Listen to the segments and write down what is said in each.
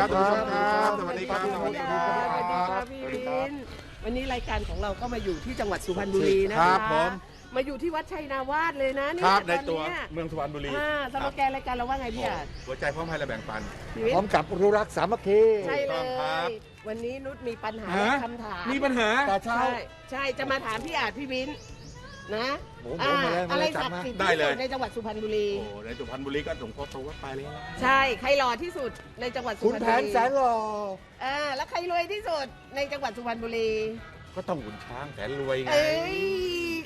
วัสดีครับทุกผู้ชมครับสวัสดีครับสวัสดีครับสวัสดีครับพี่วินวันนี้รายการของเราก็มาอยู่ที่จังหวัดสุพรรณบุรีนะคะครับผม มาอยู่ที่วัดชัยนาวาสเลยนะเนี่คยรับในตอนตัวเนี้ยเมืองสุพรรณบุรีอ่าสโลแกนรายการเราว่าไงพี่อาจหัวใจพร้อมให้และแบ่งปัน พี่วินพร้อมกับรู้รักสามัคคีใช่เลถูกต้องครับ ย วันนี้นุชมีปัญหาฮะและคำถามมีปัญหา แต่เช้า ใช่ใช่จะมาถามพี่อาจพี่วินนะ โอ้โหอ่ามาแล้วอะไรมาแล้วจัศัดกมาดิ์สิทธิ์ได้ที่เลยสุดในจังหวัดสุพรรณบุรี โอ้ในสุพรรณบุรีก็หลวงพ่อโตวัดไปเลยนะใช่ ใครหล่อที่สุดในจังหวัดสุคุณพรรณแผบุนรีแสนหล่ออ่าแล้วใครรวยที่สุดในจังหวัดสุพรรณบุรี ก็ต้องหุ่นช้างแสนรวยไง เอ้ย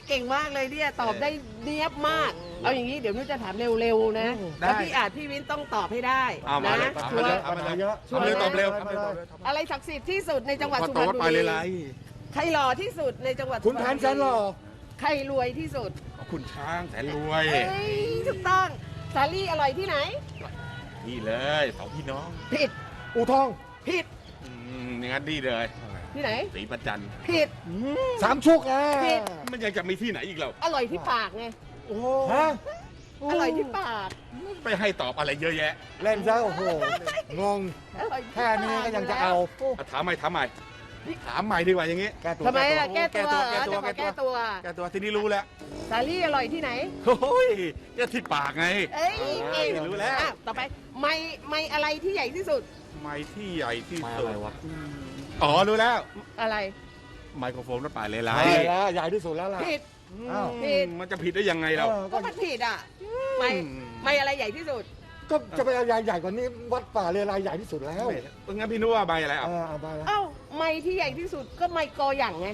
เก่งมากเลยเนี่ย ตอบได้เนียบมาก เอาอย่างนี้เดี๋ยวนุ้จะถามเร็วๆนะ ได้ แล้วพี่อาจพี่วินต้องตอบให้ได้เอามานะเลยปัญเอาหามาเยเลยอะเอาปัญมาหาเลยเยอะเอามาเลยตอบเร็วไปเลยอะไรศักดิ์สิทธิ์ที่สุดในจังหวัดพ่อสุโตพรรณวัดบุไปเลยรีไร ใครหล่อที่สุดในจังหวัดคุณสุแผพรรนณแสนหล่อ ใครรวยที่สุดคุณช้างแสนรวยเอ้ยถูกต้องสาลี่อร่อยที่ไหน นี่เลยสองพี่น้องผิดอูทองผิดอืมอย่างนั้นนี่เลยที่ไหนสีประจันผิด สามชุกอะผิด มันยังจะมีที่ไหนอีกแล้วอร่อยที่ปากไงโอ้โหฮะอร่อยที่ปากไปให้ตอบอะไรเยอะแยะ เล่นซะโอ้โหงงอร่อยที่แค่นี้ก็ยังจะเอาอะถามใหม่ถามใหม่ ถามใหม่ดีกว่าอย่างงี้แก้ตัวทำไมแก้ตัวล่ะแก้ตัวแก้เหรอตัวจะขอแก้ตัวแกตัวที่นี่รู้แล้วสาลี่อร่อยที่ไหน โอ้ยแกที่ปากไง เอ้ยเก่งรู้แล้ว อะต่อไปไม่ไม่อะไรที่ใหญ่ที่สุด ไม้ที่ใหญ่ที่มาสุอะไรดวะอ๋อรู้แล้ว อะไรไมโครโฟนรถป่ายเลยไรใช่แล้วใหญ่ที่สุดแล้วล่ะ ผิดอ้าว ผิดมันจะผิดได้ยังไงเรา เออก็ก็มันผิดอะไม่ไม่อะไรใหญ่ที่สุด ก็จะไปเอาใหญ่ใหญ่กว่านี้วัดป่าเรียรายใหญ่ที่สุดแล้วไม่งั้นพี่นึกว่าใบอะไรเออะอเอาไปแล้วเอ้าไม่ที่ใหญ่ที่สุดก็ไม่กอหย่างไง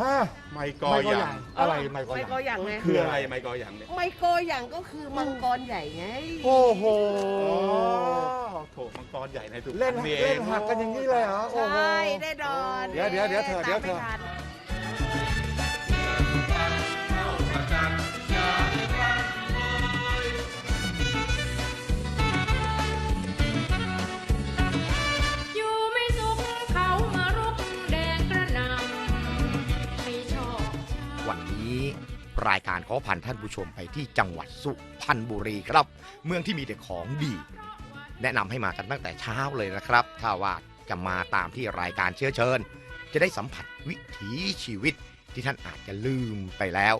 ฮะไมกอไม่ก็หใหยัญ่งอะไรเไม่ก็ไม่ใหกอญ่หย่างไงคืออะไรไมกอหยังเนี่ยไม่กอหย่างก็คือมังกรใหญ่ไงโอ้โหอ๋อโถมังกรใหญ่ในสุพรเล่นรณนี่เอเล่งนหักกันอย่างนี้เลยเหรอใชโอ้โห่ได้ดอนเดี๋ยวเดี๋ยวเดี๋ยวเถอะเดี๋ยวเถอะตามไม่ทัน รายการขอพันท่านผู้ชมไปที่จังหวัดสุพรรณบุรีครับ เมืองที่มีแต่ของดี แนะนำให้มากันตั้งแต่เช้าเลยนะครับ ถ้าว่าจะมาตามที่รายการเชื้อเชิญ จะได้สัมผัสวิถีชีวิตที่ท่านอาจจะลืมไปแล้ว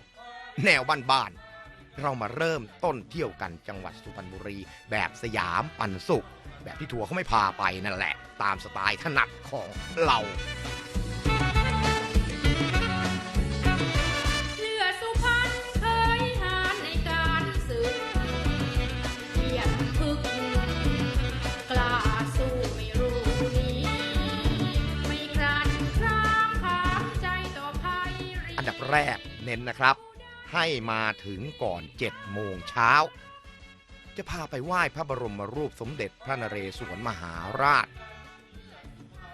แนวบ้านๆเรามาเริ่มต้นเที่ยวกันจังหวัดสุพรรณบุรี แบบสยามปันสุข แบบที่ทัวร์เขาไม่พาไปนั่นแหละ ตามสไตล์ถนัดของเรา รกเน้นนะครับ ให้มาถึงก่อน7โมงเช้า จะพาไปไหว้พระบรมรูปสมเด็จพระนเรศวรมหาราช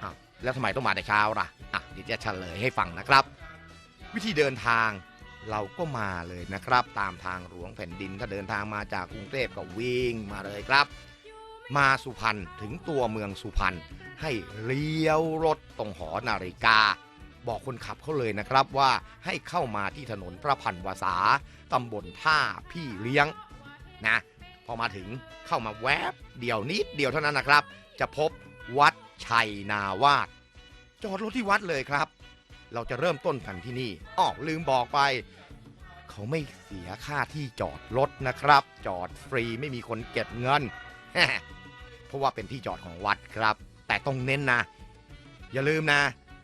อ้าวแล้วทำไมต้องมาแต่เช้าล่ะอะเดี๋ยวจะเฉลยให้ฟังนะครับ วิธีเดินทางเราก็มาเลยนะครับ ตามทางหลวงแผ่นดินถ้าเดินทางมาจากกรุงเทพก็วิ่งมาเลยครับ มาสุพรรณถึงตัวเมืองสุพรรณให้เลี้ยวรถตรงหอนาฬิกา บอกคนขับเขาเลยนะครับว่าให้เข้ามาที่ถนนพระพันวษาตำบลท่าพี่เลี้ยงนะพอมาถึงเข้ามาแวบเดียวนิดเดียวเท่านั้นนะครับ จะพบวัดชัยนาวาสจอดรถที่วัดเลยครับ เราจะเริ่มต้นกันที่นี่อ้อลืมบอกไป เขาไม่เสียค่าที่จอดรถนะครับ จอดฟรีไม่มีคนเก็บเงินเพราะว่าเป็นที่จอดของวัดครับ แต่ต้องเน้นนะ อย่าลืมนะ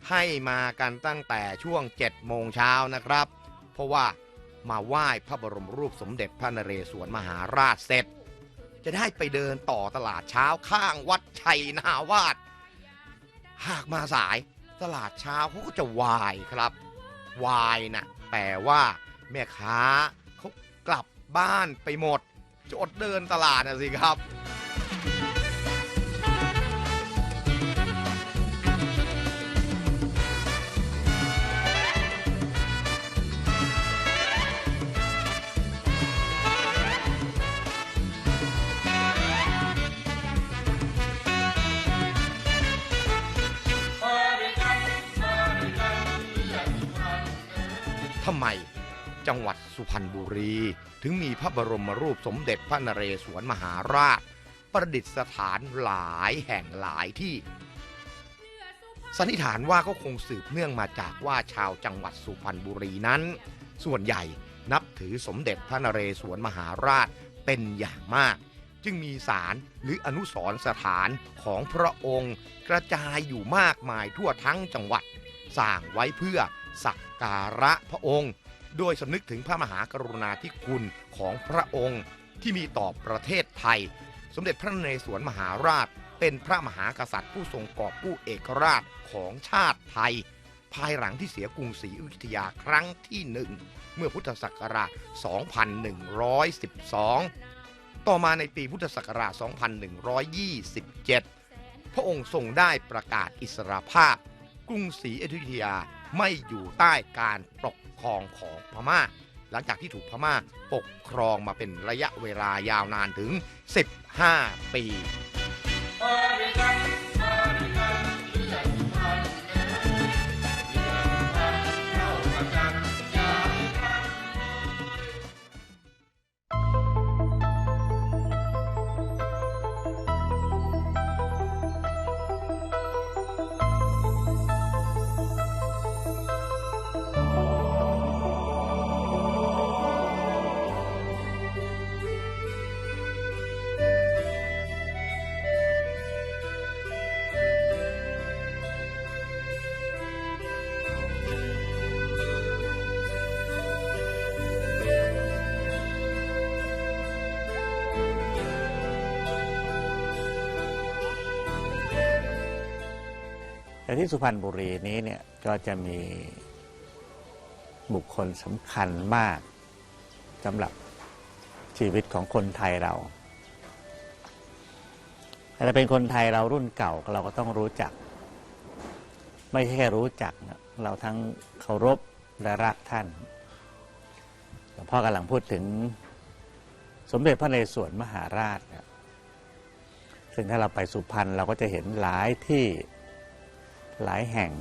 ให้มากันตั้งแต่ช่วง 7 โมงเช้านะครับ เพราะว่ามาไหว้พระบรมรูปสมเด็จพระนเรศวรมหาราชเสร็จ จะได้ไปเดินต่อตลาดเช้าข้างวัดชัยนาวาสหากมาสายตลาดเช้าเขาก็จะวายครับวายนะแปลว่าแม่ค้าเขากลับบ้านไปหมดจะอดเดินตลาดนะสิครับ จังหวัดสุพรรณบุรี ถึงมีพระบรมรูปสมเด็จพระนเรศวรมหาราช ประดิษฐานหลายแห่งหลายที่ สันนิษฐานว่าก็คงสืบเนื่องมาจากว่าชาวจังหวัดสุพรรณบุรีนั้น ส่วนใหญ่นับถือสมเด็จพระนเรศวรมหาราชเป็นอย่างมาก จึงมีศาลหรืออนุสรณ์สถานของพระองค์ กระจายอยู่มากมายทั่วทั้งจังหวัดสร้างไว้เพื่อสักการะพระองค์ โดยสำนึกถึงพระมหากรุณาธิคุณของพระองค์ที่มีต่อประเทศไทย สมเด็จพระนเรศวรมหาราช เป็นพระมหากษัตริย์ผู้ทรงกอบกู้เอกราชของชาติไทย ภายหลังที่เสียกรุงศรีอยุธยาครั้งที่หนึ่งเมื่อพุทธศักราช 2112 ต่อมาในปีพุทธศักราช 2127 พระองค์ทรงได้ประกาศอิสรภาพ กรุงศรีอยุธยาไม่อยู่ใต้การปก ครองของพม่า หลังจากที่ถูกพม่าปกครองมาเป็นระยะเวลายาวนานถึง 15 ปี ที่สุพรรณบุรีนี้เนี่ยก็จะมีบุคคลสำคัญมากสำหรับชีวิตของคนไทยเราถ้าเป็นคนไทยเรารุ่นเก่าเราก็ต้องรู้จัก ไม่ใช่แค่รู้จักนะเราทั้งเคารพและรักท่านหลวงพ่อกำลังพูดถึงสมเด็จพระนเรศวรมหาราชนะซึ่งถ้าเราไปสุพรรณเราก็จะเห็นหลายที่ หลายแห่ง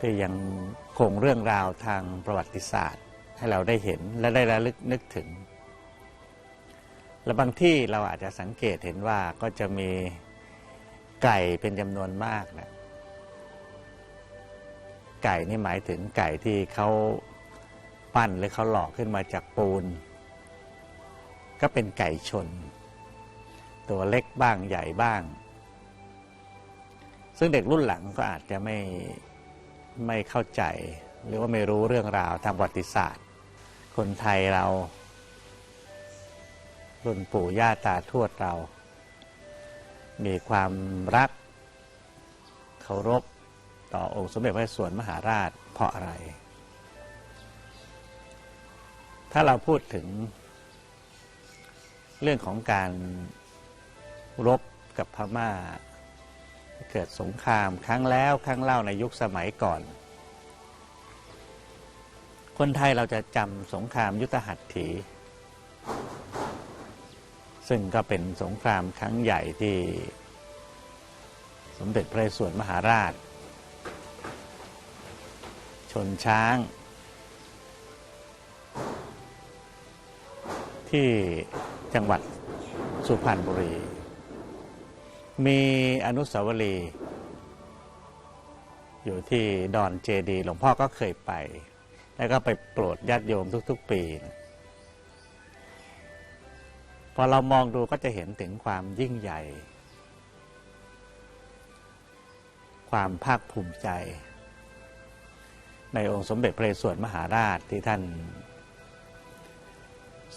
ที่ยังคงเรื่องราวทางประวัติศาสตร์ ให้เราได้เห็นและได้ระลึกนึกถึง และบางที่เราอาจจะสังเกตเห็นว่าก็จะมีไก่เป็นจำนวนมากนะไก่นี่หมายถึงไก่ที่เขาปั้นหรือเขาหลอกขึ้นมาจากปูน ก็เป็นไก่ชน ตัวเล็กบ้างใหญ่บ้าง ซึ่งเด็กรุ่นหลังก็อาจจะไม่ไม่เข้าใจ หรือว่าไม่รู้เรื่องราวทางประวัติศาสตร์ คนไทยเรา รุ่นปู่ย่าตาทวดเรา มีความรักเคารพต่อองค์สมเด็จพระนเรศวรมหาราชเพราะอะไร ถ้าเราพูดถึงเรื่องของการรบกับพม่า เกิดสงครามครั้งแล้วครั้งเล่าในยุคสมัยก่อน คนไทยเราจะจำสงครามยุทธหัตถี ซึ่งก็เป็นสงครามครั้งใหญ่ที่ สมเด็จพระนเรศวรมหาราช ชนช้าง ที่จังหวัดสุพรรณบุรี มีอนุสาวรีย์อยู่ที่ดอนเจดีย์หลวงพ่อก็เคยไป แล้วก็ไปโปรดญาติโยมทุก ๆ ปี พอเรามองดูก็จะเห็นถึงความยิ่งใหญ่ ความภาคภูมิใจ ในองค์สมเด็จพระเรศวรมหาราชที่ท่าน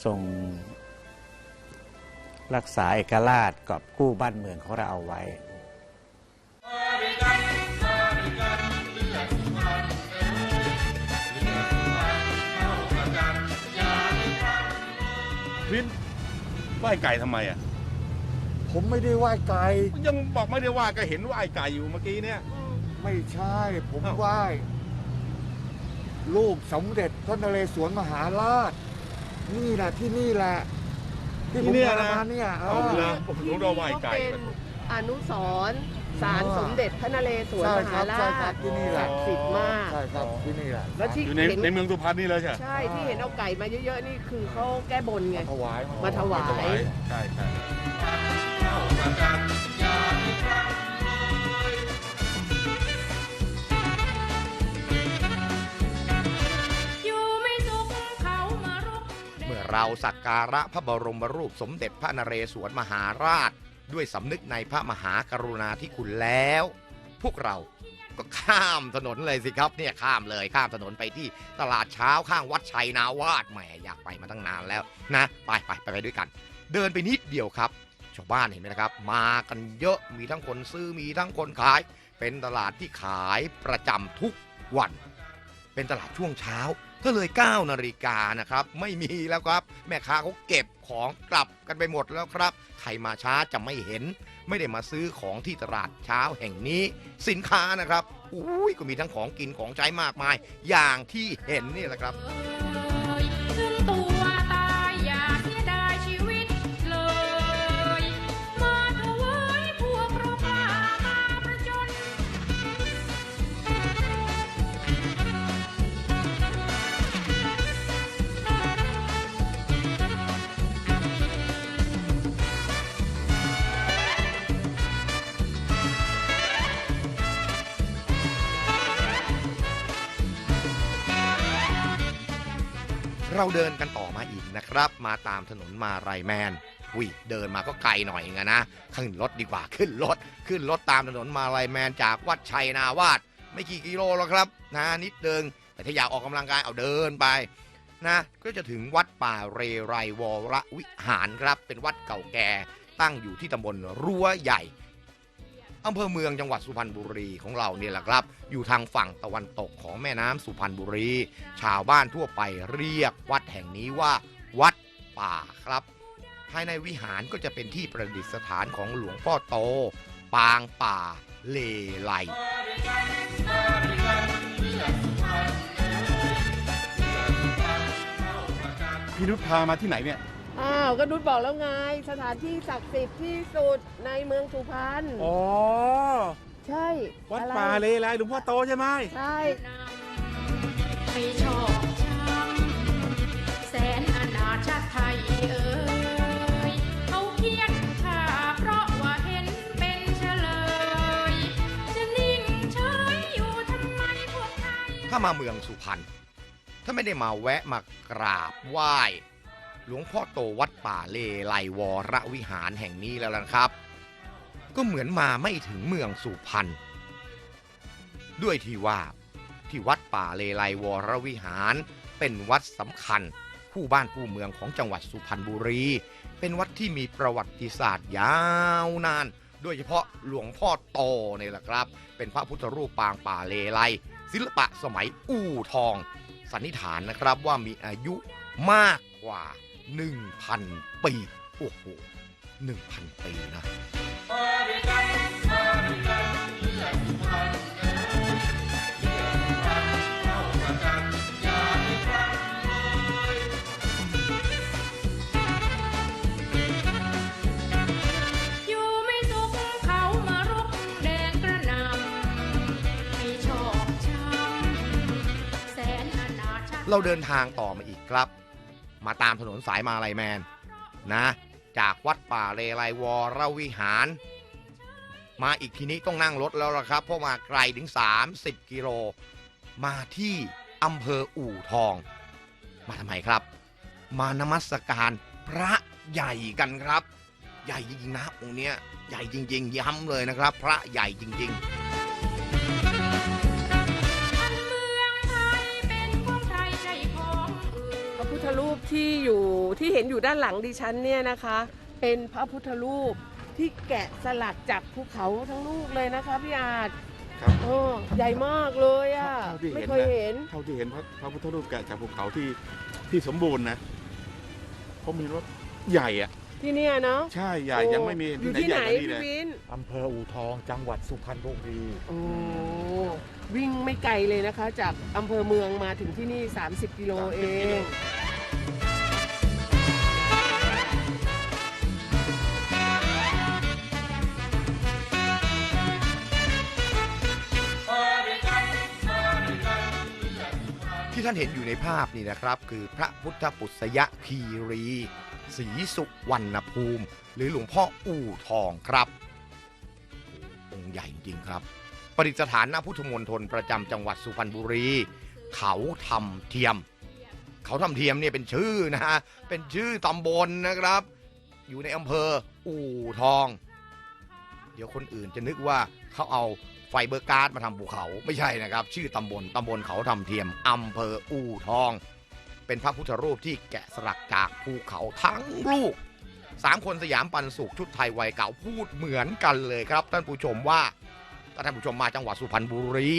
ทรง รักษาเอกราชกอบกู้บ้านเมืองของเราเอาไว้ พินไหว้ไก่ทำไมอะ ผมไม่ได้ไหว้ไก่ยังบอกไม่ได้ว่าก็เห็นไหว้ไก่อยู่เมื่อกี้เนี่ย ไม่ใช่ ผมอ้าว ไหว้ลูกสมเด็จพระนเรศวรมหาราช นี่แหละที่นี่แหละ ที่ผมที่เนี่ยพานะมาเนี่ยเอเอาอ เลยผมรู้ว่าไหว้ไก่ที่นี่เป็นอนุสรณ์ศาลสมเด็จพระนเรศวรใช่มครัหาบราใช่ครัชบที่นี่แหละ ศักดิ์สิทธิ์มาก ใช่ครับที่นี่แหละแล้วที่อยู่ในเห็นในเมืองสุพรรณนี่เลยใช่ไหมใช่ที่เห็นเอาไก่มาเยอะๆนี่คือเขาแก้บนไง ถวายมาถวายถวายใช่ใช่ เราสักการะพระบรมรูปสมเด็จพระนเรศวรมหาราช ด้วยสำนึกในพระมหากรุณาธิคุณแล้ว พวกเราก็ข้ามถนนเลยสิครับเนี่ยข้ามเลยข้ามถนนไปที่ตลาดเช้าข้างวัดชัยนาวาสแหมอยากไปมาตั้งนานแล้วนะไปไปไปไปด้วยกัน เดินไปนิดเดียวครับ ชาวบ้านเห็นไหมนะครับ มากันเยอะมีทั้งคนซื้อมีทั้งคนขาย เป็นตลาดที่ขายประจำทุกวัน เป็นตลาดช่วงเช้า ก็เลย9นาฬิกานะครับไม่มีแล้วครับ แม่ค้าเขาเก็บของกลับกันไปหมดแล้วครับ ใครมาช้าจะไม่เห็น ไม่ได้มาซื้อของที่ตลาดเช้าแห่งนี้ สินค้านะครับอุ้ยก็มีทั้งของกินของใช้มากมาย อย่างที่เห็นนี่แหละครับ เราเดินกันต่อมาอีกนะครับ มาตามถนนมาไรแมนวิเดินมาก็ไกลหน่อยเองนะขึ้นรถดีกว่าขึ้นรถ ขึ้นรถตามถนนมาไรแมนจากวัดชัยนาวาสไม่กี่กิโลหรอกครับนะนิดเดิงแต่ถ้าอยากออกกำลังกายเอาเดินไปนะก็จะถึงวัดป่าเรไรวรวิหารครับ เป็นวัดเก่าแก่ตั้งอยู่ที่ตำบลรั้วใหญ่ อำเภอเมืองจังหวัดสุพรรณบุรีของเราเนี่ยแหละครับ อยู่ทางฝั่งตะวันตกของแม่น้ำสุพรรณบุรี ชาวบ้านทั่วไปเรียกวัดแห่งนี้ว่า วัดป่าครับ ภายในวิหารก็จะเป็นที่ประดิษฐานของหลวงพ่อโต ปางป่าเลไลพี่นุชพามาที่ไหนเนี่ย อ้าวก็นุชบอกแล้วไง สถานที่ศักดิ์สิทธิ์ที่สุดในเมืองสุพรรณอ๋อ ใช่วัดอะไรป่าเลไลหลวงพ่อโตใช่ไหมใช่ไม่ชอบช้ำแสนอนาถชาติไทยเอ่ยเขาเขียนข่าเพราะว่าเห็นเป็นเฉลย จะนิ่งเฉยอยู่ทำไมพวกไทย ถ้ามาเมืองสุพรรณถ้าไม่ได้มาแวะมากราบไหว้ หลวงพ่อโตวัดป่าเลไลวรวิหารแห่งนี้แล้วล่ะครับ ก็เหมือนมาไม่ถึงเมืองสุพรรณด้วยที่ว่าที่วัดป่าเลไลวรวิหาร เป็นวัดสำคัญคู่บ้านคู่เมืองของจังหวัดสุพรรณบุรี เป็นวัดที่มีประวัติศาสตร์ยาวนาน โดยเฉพาะหลวงพ่อโตเนี่ยแหละครับ เป็นพระพุทธรูปปางป่าเลไลศิลปะสมัยอู่ทอง สันนิษฐานนะครับว่ามีอายุมากกว่า 1,000 ปี โอ้โห 1,000 ปีนะอยู่ไม่สุขเขามารุกแดงกระหนำไม่ชอบช้ำแสนอนาถชาติเราเดินทางต่อมาอีกครับ มาตามถนนสายมาลายแมนนะ จากวัดป่าเลไลวรวิหาร มาอีกทีนี้ต้องนั่งรถแล้วละครับ เพราะมาไกลถึง 30 กิโล มาที่อำเภออู่ทอง มาทำไมครับ มานมัสการพระใหญ่กันครับ ใหญ่จริงๆนะองค์เนี้ยใหญ่จริง ๆ ย้ำเลยนะครับ พระใหญ่จริง ๆ ทธรูปที่อยู่ที่เห็นอยู่ด้านหลังดิฉันเนี่ยนะคะ เป็นพระพุทธรูปที่แกะสลักจากภูเขาทั้งลูกเลยนะคะพี่อาจครับ โอ้ใหญ่มากเลยอะ เท่าที่เห็นนะ ไม่เคยเห็น เท่าที่เห็นพระพระพุทธรูปแกะจากภูเขาที่ที่สมบูรณ์นะเขามีรถใหญ่อะที่เนี่ยเนาะใช่ใหญ่ยังไม่มีอยู่ที่ที่ไหไหนนใหญ่กว่านี้พี่เลยวินอำเภออู่ทองจังหวัดสุพรรณบุรีโอ้วิ่งไม่ไกลเลยนะคะ จากอำเภอเมืองมาถึงที่นี่ 30 กิโลเอง ที่ท่านเห็นอยู่ในภาพนี่นะครับ คือพระพุทธปุษยคีรีศรีสุวรรณภูมิ หรือหลวงพ่ออู่ทองครับองค์ใหญ่จริงครับ ประดิษฐานณพุทธมณฑลประจำจังหวัดสุพรรณบุรี เขาทำเทียม เขาทำเทียมเนี่ยเป็นชื่อนะฮะเป็นชื่อตำบลนะครับ อยู่ในอำเภออู่ทอง เดี๋ยวคนอื่นจะนึกว่าเขาเอา ไฟเบอร์การ์ดมาทำภูเขาไม่ใช่นะครับ ชื่อตำบลตำบลเขาทำเทียมอำเภออู่ทอง เป็นพระพุทธรูปที่แกะสลักจากภูเขาทั้งลูกสามคนสยามปันสุขชุดไทยวัยเก่าพูดเหมือนกันเลยครับ ท่านผู้ชมว่าถ้าท่านผู้ชมมาจังหวัดสุพรรณบุรี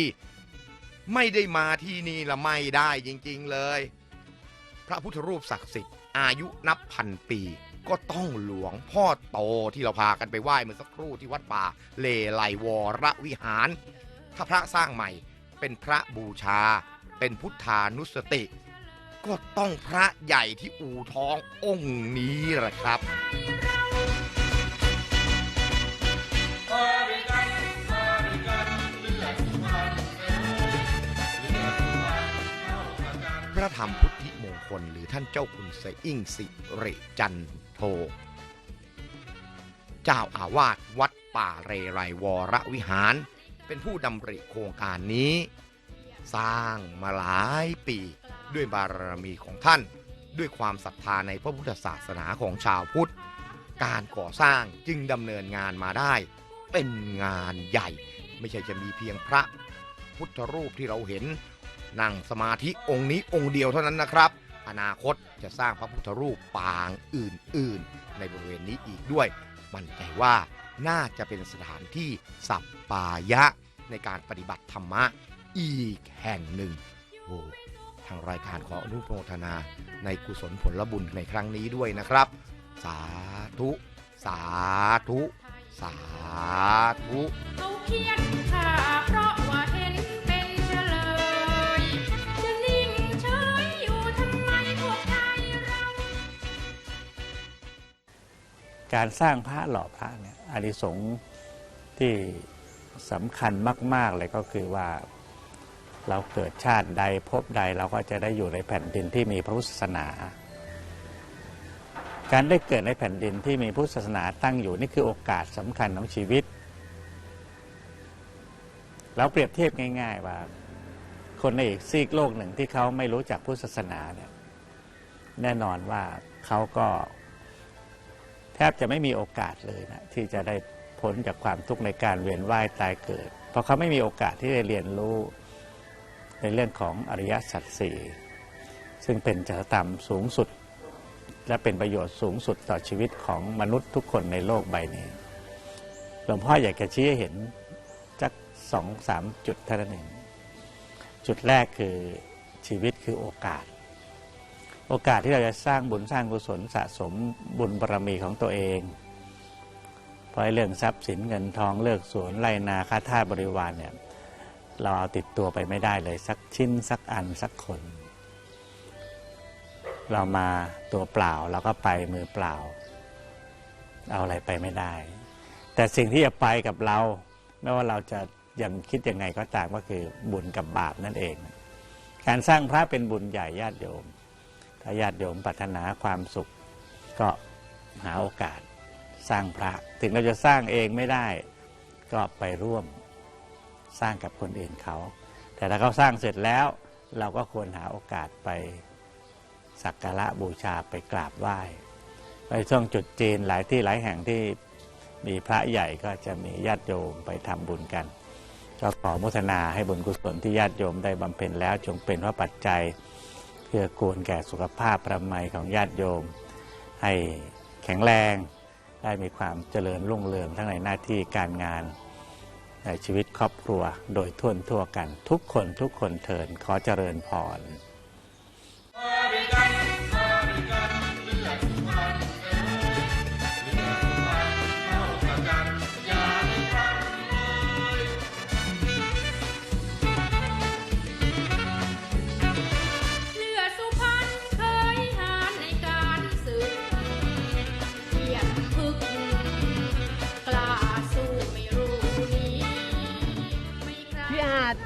ไม่ได้มาที่นี่ละไม่ได้จริงๆเลย พระพุทธรูปศักดิ์สิทธิ์อายุนับพันปี ก็ต้องหลวงพ่อโตที่เราพากันไปไหว้เมื่อสักครู่ที่วัดป่า เลไลวรวิหาร ถ้าพระสร้างใหม่เป็นพระบูชา เป็นพุทธานุสติ ก็ต้องพระใหญ่ที่อู่ทององค์นี้แหละครับพระธรรมพุทธิมงคล หรือท่านเจ้าคุณเสอิ่งสิริจัน โท เจ้าอาวาสวัดป่าเรไรวรวิหาร เป็นผู้ดำริโครงการนี้ สร้างมาหลายปีด้วยบารมีของท่าน ด้วยความศรัทธาในพระพุทธศาสนาของชาวพุทธ การก่อสร้างจึงดำเนินงานมาได้ เป็นงานใหญ่ ไม่ใช่จะมีเพียงพระพุทธรูปที่เราเห็นนั่งสมาธิองค์นี้องค์เดียวเท่านั้นนะครับ นาคตจะสร้างพระพุทธรูปปางอื่นๆ ในบริเวณนี้อีกด้วย มั่นใจว่าน่าจะเป็นสถานที่สัปปายะในการปฏิบัติธรรมะอีกแห่งหนึ่งโอ้ทางรายการขออนุโมทนา ในกุศลผลบุญในครั้งนี้ด้วยนะครับ สาธุ สาธุ สาธุเขาเขียนข่าเพราะว่า การสร้างพระหล่อพระเนี่ยอานิสงส์ที่สำคัญมาก ๆ เลยก็คือว่าเราเกิดชาติใดพบใดเราก็จะได้อยู่ในแผ่นดินที่มีพระพุทธศาสนา การได้เกิดในแผ่นดินที่มีพุทธศาสนาตั้งอยู่นี่คือโอกาสสำคัญของชีวิต เราเปรียบเทียบง่าย ๆ ว่า คนในอีกซีกโลกหนึ่งที่เขาไม่รู้จักพุทธศาสนาเนี่ยแน่นอนว่าเขาก็ แทบจะไม่มีโอกาสเลยนะที่จะได้พ้นจากความทุกข์ในการเวียนว่ายตายเกิด เพราะเขาไม่มีโอกาสที่จะเรียนรู้ ในเรื่องของอริยสัจสี่ซึ่งเป็นจริยธรรมสูงสุด และเป็นประโยชน์สูงสุดต่อชีวิตของมนุษย์ทุกคนในโลกใบนี้หลวงพ่ออยากจะชี้ให้เห็นจักสองสามจุดเท่านั้นเองจุดแรกคือชีวิตคือโอกาส โอกาสที่เราจะสร้างบุญสร้างกุศลสะสมบุญบารมีของตัวเองเพราะไอ้เรื่องทรัพย์สินเงินทองเลิกสวนไรนาค่าท่าบริวารเนี่ยเราเอาติดตัวไปไม่ได้เลยสักชิ้นสักอันสักคน เรามาตัวเปล่าเราก็ไปมือเปล่า เอาอะไรไปไม่ได้ แต่สิ่งที่จะไปกับเราไม่ว่าเราจะยังคิดยังไงก็ตามก็คือบุญกับบาปนั่นเอง การสร้างพระเป็นบุญใหญ่ญาติโยม ถ้าญาติโยมปรารถนาความสุข ก็หาโอกาสสร้างพระ ถึงเราจะสร้างเองไม่ได้ ก็ไปร่วมสร้างกับคนอื่นเขา แต่ถ้าเขาสร้างเสร็จแล้ว เราก็ควรหาโอกาสไปสักการะบูชาไปกราบไหว้ไปช่วงจุดจีนหลายที่หลายแห่งที่มีพระใหญ่ก็จะมีญาติโยมไปทำบุญกันก็ขอมุทนาให้บุญกุศลที่ญาติโยมได้บำเพ็ญแล้วจงเป็นพระปัจจัย เพื่อกูลแก่สุขภาพประมัยของญาติโยม ให้แข็งแรงได้มีความเจริญรุ่งเรืองทั้งในหน้าที่การงานในชีวิตครอบครัวโดยทั่วทั่วกัน ทุกคนทุกคนเทินขอเจริญพร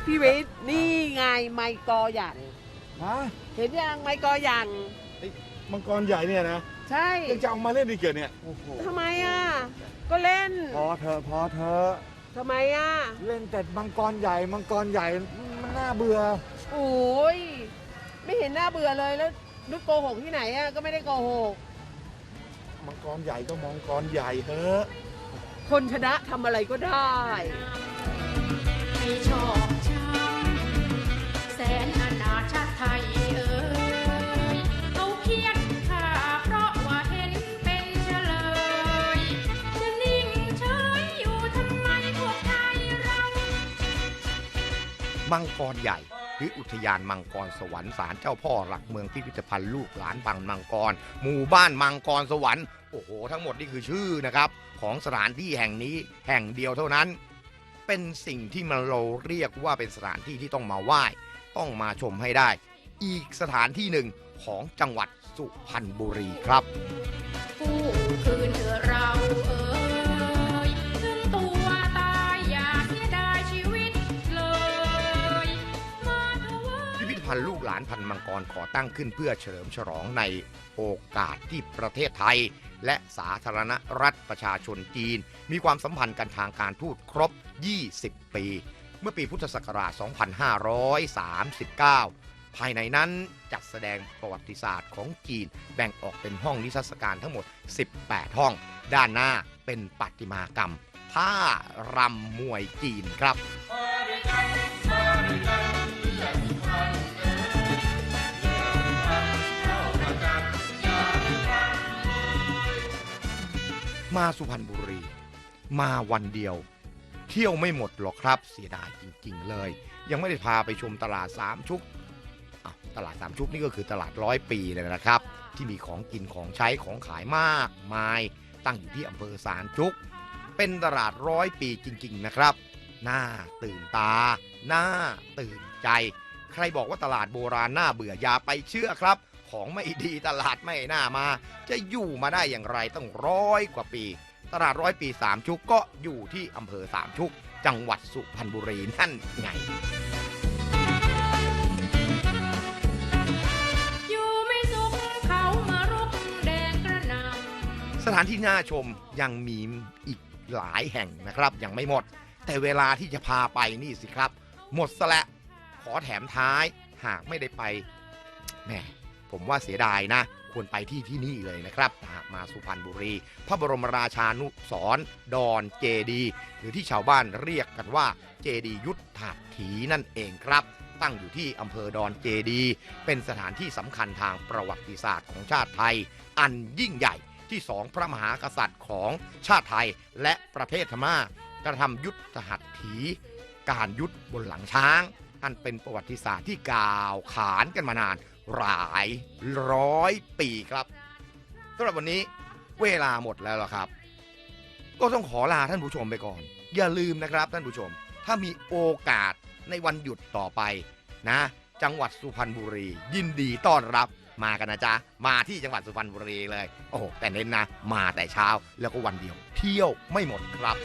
พี่อาจพี่วิทย์นี่ไงไมค์กอหยันฮะเห็นยังไม้กออย่างมังกรใหญ่เนี่ยนะใช่ยังจะเอามาเล่นอีกเกิดเนี่ยโอ้โหทำไมอะก็เล่นพอเธอะพอเธอะทำไมอะเล่นแต่มังกรใหญ่มังกรใหญ่มันน่าเบื่อโอ้ยไม่เห็นหน้าเบื่อเลยแล้วนุชโกหกที่ไหนอะก็ไม่ได้โกหกมังกรใหญ่ก็มังกรใหญ่เฮ้อะคนชนะทำอะไรก็ได้ให้ชอบ มังกรใหญ่ หรืออุทยานมังกรสวรรค์ศาลเจ้าพ่อหลักเมืองพิพิธภัณฑ์ลูกหลานบางมังกร หมู่บ้านมังกรสวรรค์โอ้โหทั้งหมดนี่คือชื่อนะครับ ของสถานที่แห่งนี้แห่งเดียวเท่านั้น เป็นสิ่งที่มันเราเรียกว่าเป็นสถานที่ที่ต้องมาไหว้ ต้องมาชมให้ได้ อีกสถานที่หนึ่งของจังหวัดสุพรรณบุรีครับ ผู้คืนเธอเราเอ่ยถึงตัวตายอย่าเสียดายชีวิตเลย มาเถอะเว้ยพิพิธภัณฑ์ลูกหลานพันธุ์มังกรขอตั้งขึ้นเพื่อเฉลิมฉลองในโอกาสที่ประเทศไทย และสาธารณรัฐประชาชนจีน มีความสัมพันธ์กันทางการทูตครบ 20 ปี เมื่อปีพุทธศักราช 2539 ภายในนั้นจัดแสดงประวัติศาสตร์ของจีนแบ่งออกเป็นห้องนิทรรศการทั้งหมด 18 ห้อง ด้านหน้าเป็นประติมากรรมท่ารำมวยจีนครับมาสุพรรณบุรี มาวันเดียว เที่ยวไม่หมดหรอกครับเสียดายจริง ๆ เลย ยังไม่ได้พาไปชมตลาดสามชุก ตลาดสามชุกนี่ก็คือตลาดร้อยปีเลยนะครับ ที่มีของกินของใช้ของขายมากมาย ตั้งอยู่ที่อำเภอสามชุก เป็นตลาดร้อยปีจริง ๆ นะครับ น่าตื่นตา น่าตื่นใจ ใครบอกว่าตลาดโบราณน่าเบื่ออย่าไปเชื่อครับ ของไม่ดีตลาดไม่น่ามา จะอยู่มาได้อย่างไรต้องร้อยกว่าปี ตลาดร้อยปีสามชุกก็อยู่ที่อำเภอสามชุก จังหวัดสุพรรณบุรีนั่นไงานที่น่าชมยังมีอีกหลายแห่งนะครับ ยังไม่หมด แต่เวลาที่จะพาไปนี่สิครับ หมดซะและขอแถมท้ายหากไม่ได้ไปแหมผมว่าเสียดายนะ ควรไปที่ที่นี่เลยนะครับหากมาสุพรรณบุรี พระบรมราชานุสรดอนเจดี หรือที่ชาวบ้านเรียกกันว่าเจดียุทธาถีนั่นเองครับ ตั้งอยู่ที่อำเภอดอนเจดี เป็นสถานที่สำคัญทางประวัติศาสตร์ของชาติไทย อันยิ่งใหญ่ ที่สองพระมหากษัตริย์ของชาติไทยและประเทศพม่ากระทำยุทธหัตถีการยุทธบนหลังช้าง อันเป็นประวัติศาสตร์ที่กล่าวขานกันมานานหลายร้อยปีครับสำหรับวันนี้เวลาหมดแล้วล่ะครับ ก็ต้องขอลาท่านผู้ชมไปก่อน อย่าลืมนะครับท่านผู้ชม ถ้ามีโอกาสในวันหยุดต่อไปนะ จังหวัดสุพรรณบุรี ยินดีต้อนรับ มากันนะจ๊ะ มาที่จังหวัดสุพรรณบุรีเลย โอ้โหแต่เน้นนะ มาแต่เช้าแล้วก็วันเดียว เที่ยวไม่หมดครับ